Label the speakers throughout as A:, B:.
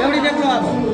A: एवढी टेकडू आलो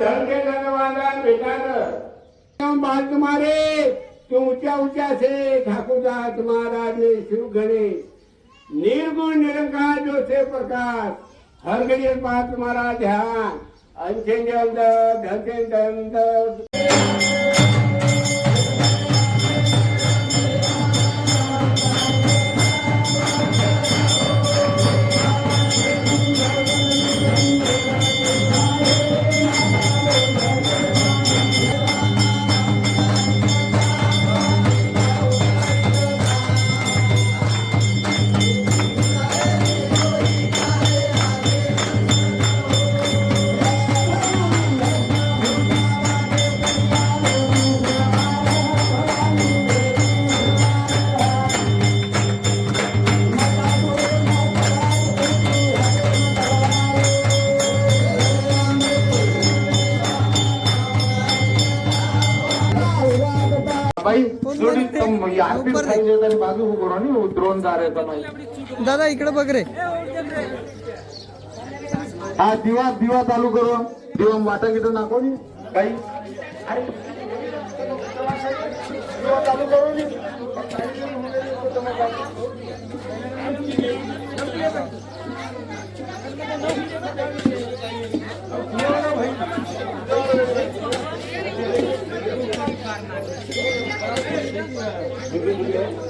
B: धन के धनवादान भेटा बाल तुम्हारे तो ऊंचा ऊंचा से ठाकुरदास महाराज ने शिव गणेश. निर्गुण निरंकार जो से प्रकाश हर घड़ी पास तुम्हारा ध्यान. अंचे के अंदर धन
A: दादा इकडे बघ रे.
C: हा दिवा दिवा चालू करू। दिवा वाटा किती नाको नी काही अरे। दिवा चालू करू नी. Yeah.